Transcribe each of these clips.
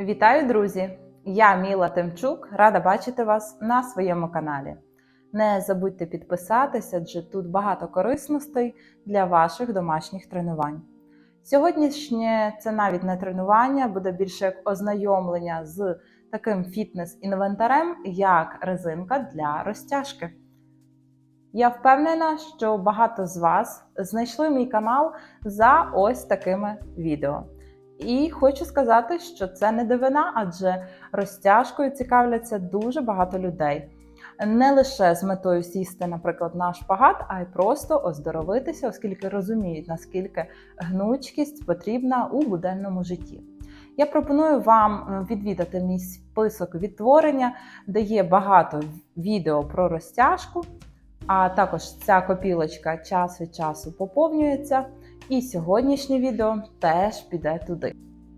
Вітаю, друзі! Я Міла Тимчук, рада бачити вас на своєму каналі. Не забудьте підписатися, адже тут багато корисностей для ваших домашніх тренувань. Сьогоднішнє це навіть не тренування, буде більше як ознайомлення з таким фітнес-інвентарем, як резинка для розтяжки. Я впевнена, що багато з вас знайшли мій канал за ось такими відео. І хочу сказати, що це не дивина, адже розтяжкою цікавляться дуже багато людей. Не лише з метою сісти, наприклад, на шпагат, а й просто оздоровитися, оскільки розуміють, наскільки гнучкість потрібна у буденному житті. Я пропоную вам відвідати мій список відтворення, де є багато відео про розтяжку, а також ця копілочка час від часу поповнюється. І сьогоднішнє відео теж піде туди.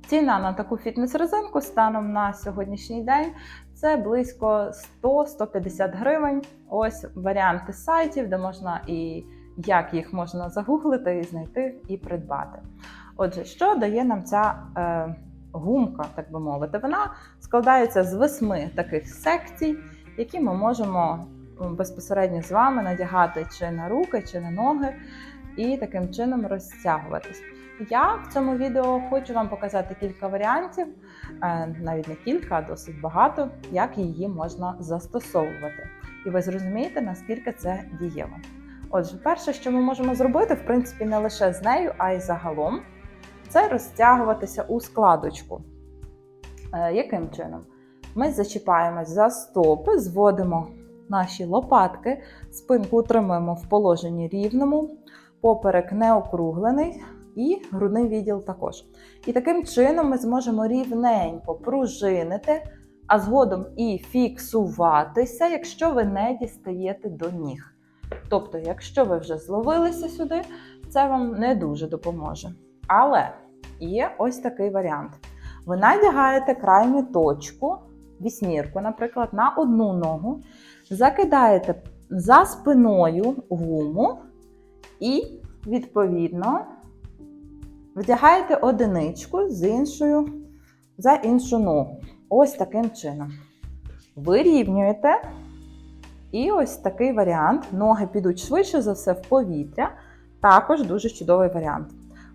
Ціна на таку фітнес-резинку станом на сьогоднішній день це близько 100-150 гривень. Ось варіанти сайтів, де можна і як їх можна загуглити, і знайти і придбати. Отже, що дає нам ця е, гумка, так би мовити? Вона складається з восьми таких секцій, які ми можемо безпосередньо з вами надягати чи на руки, чи на ноги і таким чином розтягуватись. Я в цьому відео хочу вам показати кілька варіантів, навіть не кілька, а досить багато, як її можна застосовувати. І ви зрозумієте, наскільки це дієво. Отже, перше, що ми можемо зробити, в принципі, не лише з нею, а й загалом, це розтягуватися у складочку. Яким чином? Ми зачіпаємось за стопи, зводимо наші лопатки, спинку утримуємо в положенні рівному поперек не округлений і грудний відділ також. І таким чином ми зможемо рівненько пружинити, а згодом і фіксуватися, якщо ви не дістаєте до ніг. Тобто, якщо ви вже зловилися сюди, це вам не дуже допоможе. Але є ось такий варіант. Ви надягаєте крайню точку, вісьмірку, наприклад, на одну ногу, закидаєте за спиною гуму. І, відповідно, вдягаєте одиничку з іншою за іншу ногу. Ось таким чином. Вирівнюєте. І ось такий варіант. Ноги підуть швидше за все в повітря. Також дуже чудовий варіант.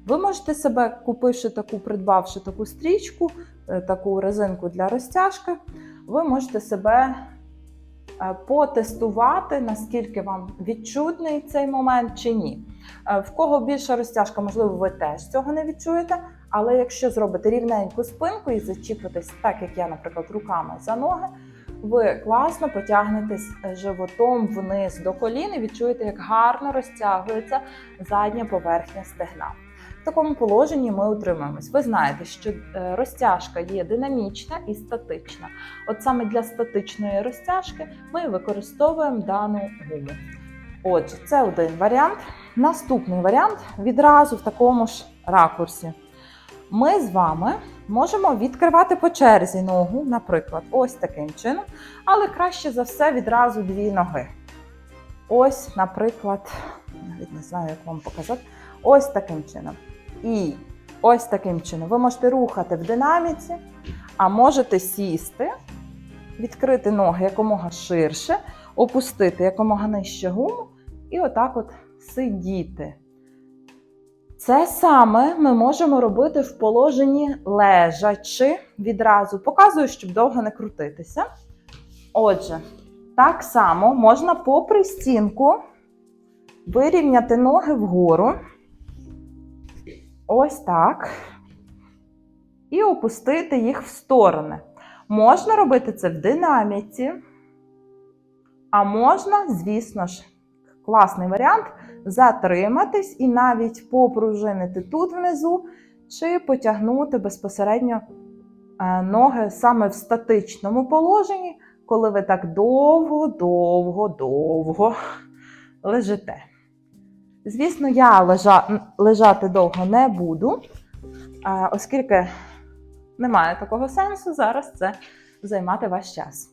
Ви можете себе, купивши таку, придбавши таку стрічку, таку резинку для розтяжки, ви можете себе потестувати, наскільки вам відчутний цей момент чи ні. В кого більша розтяжка, можливо, ви теж цього не відчуєте. Але якщо зробите рівненьку спинку і зачіпитесь, так як я, наприклад, руками за ноги, ви класно потягнетесь животом вниз до колін і відчуєте, як гарно розтягується задня поверхня стегна. Такому положенні ми утримуємось. Ви знаєте, що розтяжка є динамічна і статична. От саме для статичної розтяжки ми використовуємо дану гуму. Отже, це один варіант. Наступний варіант відразу в такому ж ракурсі. Ми з вами можемо відкривати по черзі ногу, наприклад, ось таким чином, але краще за все відразу дві ноги. Ось, наприклад, навіть не знаю, як вам показати, ось таким чином. І ось таким чином. Ви можете рухати в динаміці, а можете сісти, відкрити ноги якомога ширше, опустити якомога нижче гуму і отак от сидіти. Це саме ми можемо робити в положенні лежачи відразу. Показую, щоб довго не крутитися. Отже, так само можна попри стінку вирівняти ноги вгору. Ось так. І опустити їх в сторони. Можна робити це в динаміці, а можна, звісно ж, класний варіант затриматись і навіть попружинити тут внизу, чи потягнути безпосередньо ноги саме в статичному положенні, коли ви так довго, довго, довго лежите. Звісно, я лежа... лежати довго не буду, оскільки немає такого сенсу зараз це займати ваш час.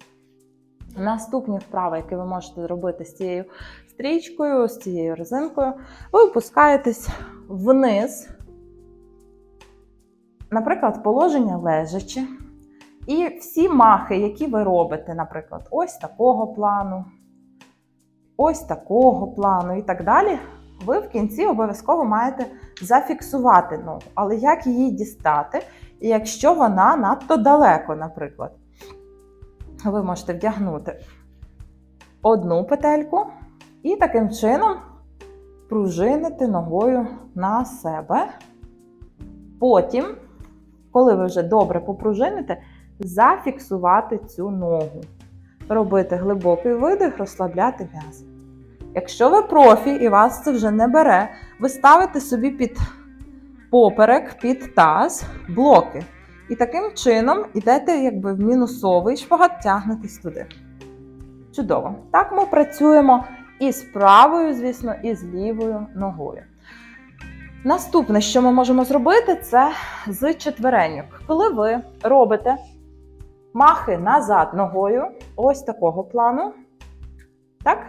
Наступні вправи, які ви можете зробити з цією стрічкою, з цією резинкою, ви опускаєтесь вниз, наприклад, положення лежачи. І всі махи, які ви робите, наприклад, ось такого плану, ось такого плану і так далі, ви в кінці обов'язково маєте зафіксувати ногу. Але як її дістати, якщо вона надто далеко, наприклад, ви можете вдягнути одну петельку і таким чином пружинити ногою на себе. Потім, коли ви вже добре попружините, зафіксувати цю ногу. Робити глибокий видих, розслабляти м'язи. Якщо ви профі і вас це вже не бере, ви ставите собі під поперек, під таз блоки. І таким чином йдете якби в мінусовий шпагат, тягнетесь туди. Чудово. Так ми працюємо і з правою, звісно, і з лівою ногою. Наступне, що ми можемо зробити, це з четвереньок. Коли ви робите махи назад ногою, ось такого плану, так,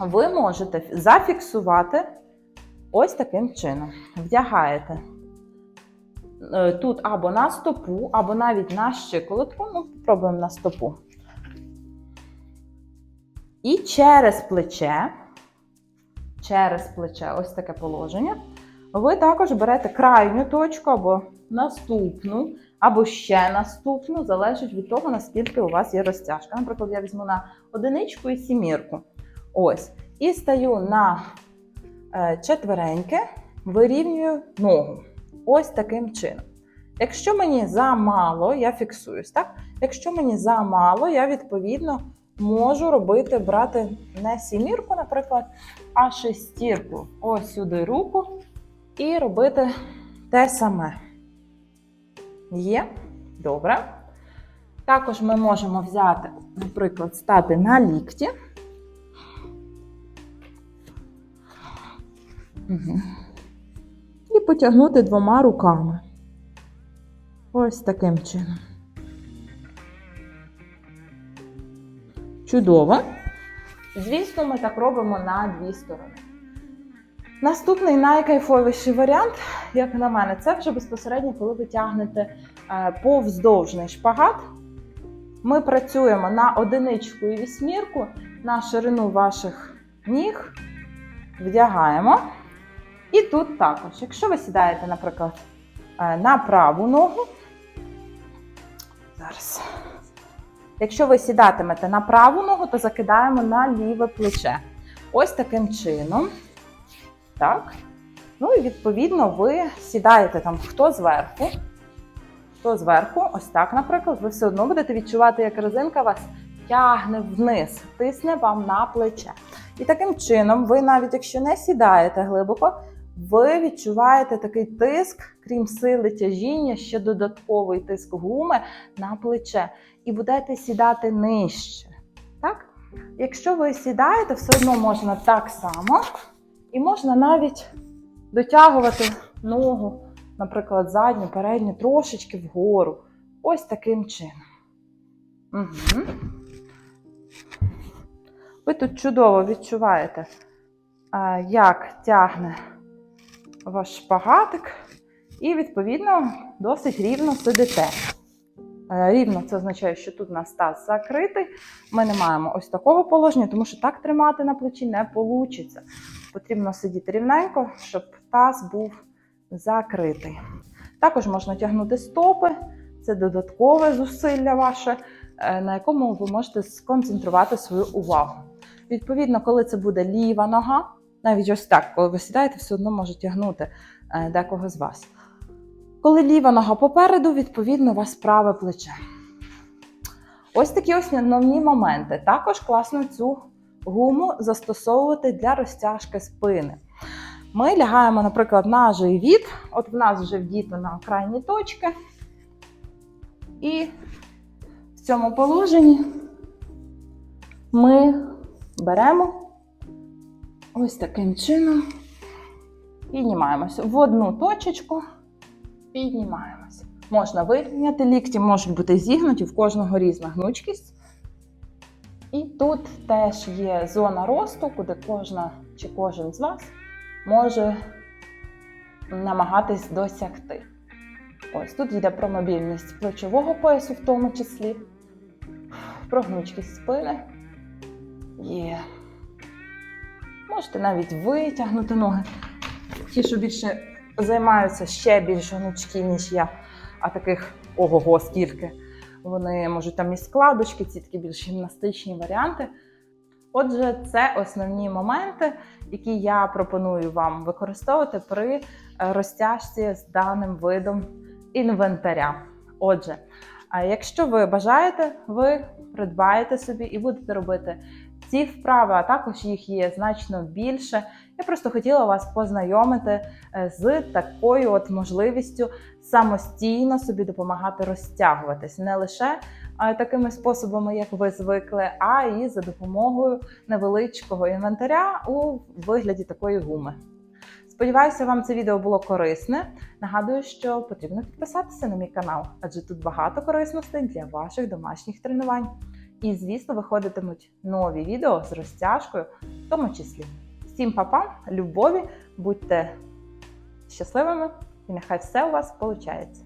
ви можете зафіксувати ось таким чином. Вдягаєте е, тут або на стопу, або навіть на щиколотку. Ну, спробуємо на стопу. І через плече, через плече, ось таке положення. Ви також берете крайню точку або наступну, або ще наступну, залежить від того, наскільки у вас є розтяжка. Наприклад, я візьму на одиничку і сімірку. Ось. І стаю на е, четвереньки, вирівнюю ногу. Ось таким чином. Якщо мені замало, я фіксуюсь, так? Якщо мені замало, я відповідно можу робити, брати не сімірку, наприклад, а шестірку. Ось сюди руку і робити те саме. Є? Добре. Також ми можемо взяти, наприклад, стати на лікті. Угу. І потягнути двома руками. Ось таким чином. Чудово. Звісно, ми так робимо на дві сторони. Наступний найкайфовіший варіант, як на мене, це вже безпосередньо, коли ви тягнете е, повздовжний шпагат. Ми працюємо на одиничку і вісьмірку, на ширину ваших ніг, вдягаємо. І тут також, якщо ви сідаєте, наприклад, е, на праву ногу, зараз. Якщо ви сідатимете на праву ногу, то закидаємо на ліве плече. Ось таким чином. Так. Ну і відповідно ви сідаєте там хто зверху, хто зверху, ось так, наприклад, ви все одно будете відчувати, як резинка вас тягне вниз, тисне вам на плече. І таким чином, ви навіть якщо не сідаєте глибоко, ви відчуваєте такий тиск, крім сили тяжіння, ще додатковий тиск гуми на плече. І будете сідати нижче. Так? Якщо ви сідаєте, все одно можна так само. І можна навіть дотягувати ногу, наприклад, задню, передню, трошечки вгору. Ось таким чином. Угу. Ви тут чудово відчуваєте, як тягне ваш шпагатик, і, відповідно, досить рівно сидите. Е, рівно це означає, що тут у нас таз закритий. Ми не маємо ось такого положення, тому що так тримати на плечі не вийде. Потрібно сидіти рівненько, щоб таз був закритий. Також можна тягнути стопи, це додаткове зусилля ваше, е, на якому ви можете сконцентрувати свою увагу. Відповідно, коли це буде ліва нога, навіть ось так, коли ви сідаєте, все одно може тягнути е, декого з вас. Коли ліва нога попереду, відповідно, у вас праве плече. Ось такі основні моменти. Також класно цю гуму застосовувати для розтяжки спини. Ми лягаємо, наприклад, на живіт. От в нас вже вдіто на крайні точки. І в цьому положенні ми беремо ось таким чином, піднімаємося в одну точечку, піднімаємося. Можна вирівняти лікті, можуть бути зігнуті, в кожного різна гнучкість. І тут теж є зона росту, куди кожна чи кожен з вас може намагатись досягти. Ось тут йде про мобільність плечового поясу, в тому числі, про гнучкість спини. Є. Можете навіть витягнути ноги. Ті, що більше займаються ще більш гнучкі, ніж я, а таких ого-го, скільки. Вони можуть там і складочки, ці такі більш гімнастичні варіанти. Отже, це основні моменти, які я пропоную вам використовувати при е, розтяжці з даним видом інвентаря. Отже, а якщо ви бажаєте, ви придбаєте собі і будете робити ці вправи, а також їх є значно більше. Я просто хотіла вас познайомити е, з такою от можливістю самостійно собі допомагати розтягуватись не лише е, такими способами, як ви звикли, а і за допомогою невеличкого інвентаря у вигляді такої гуми. Сподіваюся, вам це відео було корисне. Нагадую, що потрібно підписатися на мій канал, адже тут багато корисностей для ваших домашніх тренувань. І, звісно, виходитимуть нові відео з розтяжкою, в тому числі. Всім папа, любові, будьте щасливими і нехай все у вас виходить.